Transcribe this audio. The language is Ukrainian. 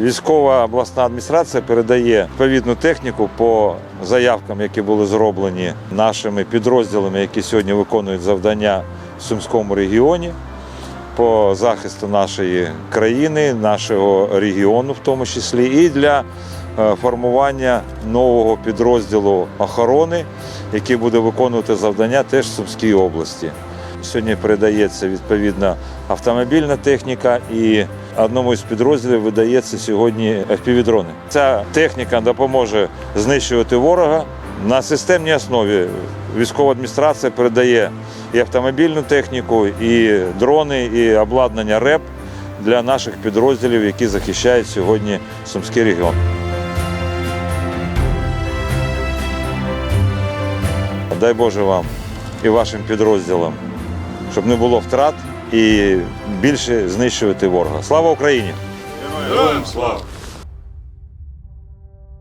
Військова обласна адміністрація передає відповідну техніку по заявкам, які були зроблені нашими підрозділами, які сьогодні виконують завдання в Сумському регіоні по захисту нашої країни, нашого регіону, в тому числі, і для е, формування нового підрозділу охорони, який буде виконувати завдання теж в Сумській області. Сьогодні передається відповідна автомобільна техніка і одному із підрозділів видається сьогодні FPV-дрони. Ця техніка допоможе знищувати ворога. На системній основі військова адміністрація передає і автомобільну техніку, і дрони, і обладнання РЕП для наших підрозділів, які захищають сьогодні Сумський регіон. Дай Боже вам і вашим підрозділам, щоб не було втрат і більше знищувати ворога. Слава Україні! Героям слава!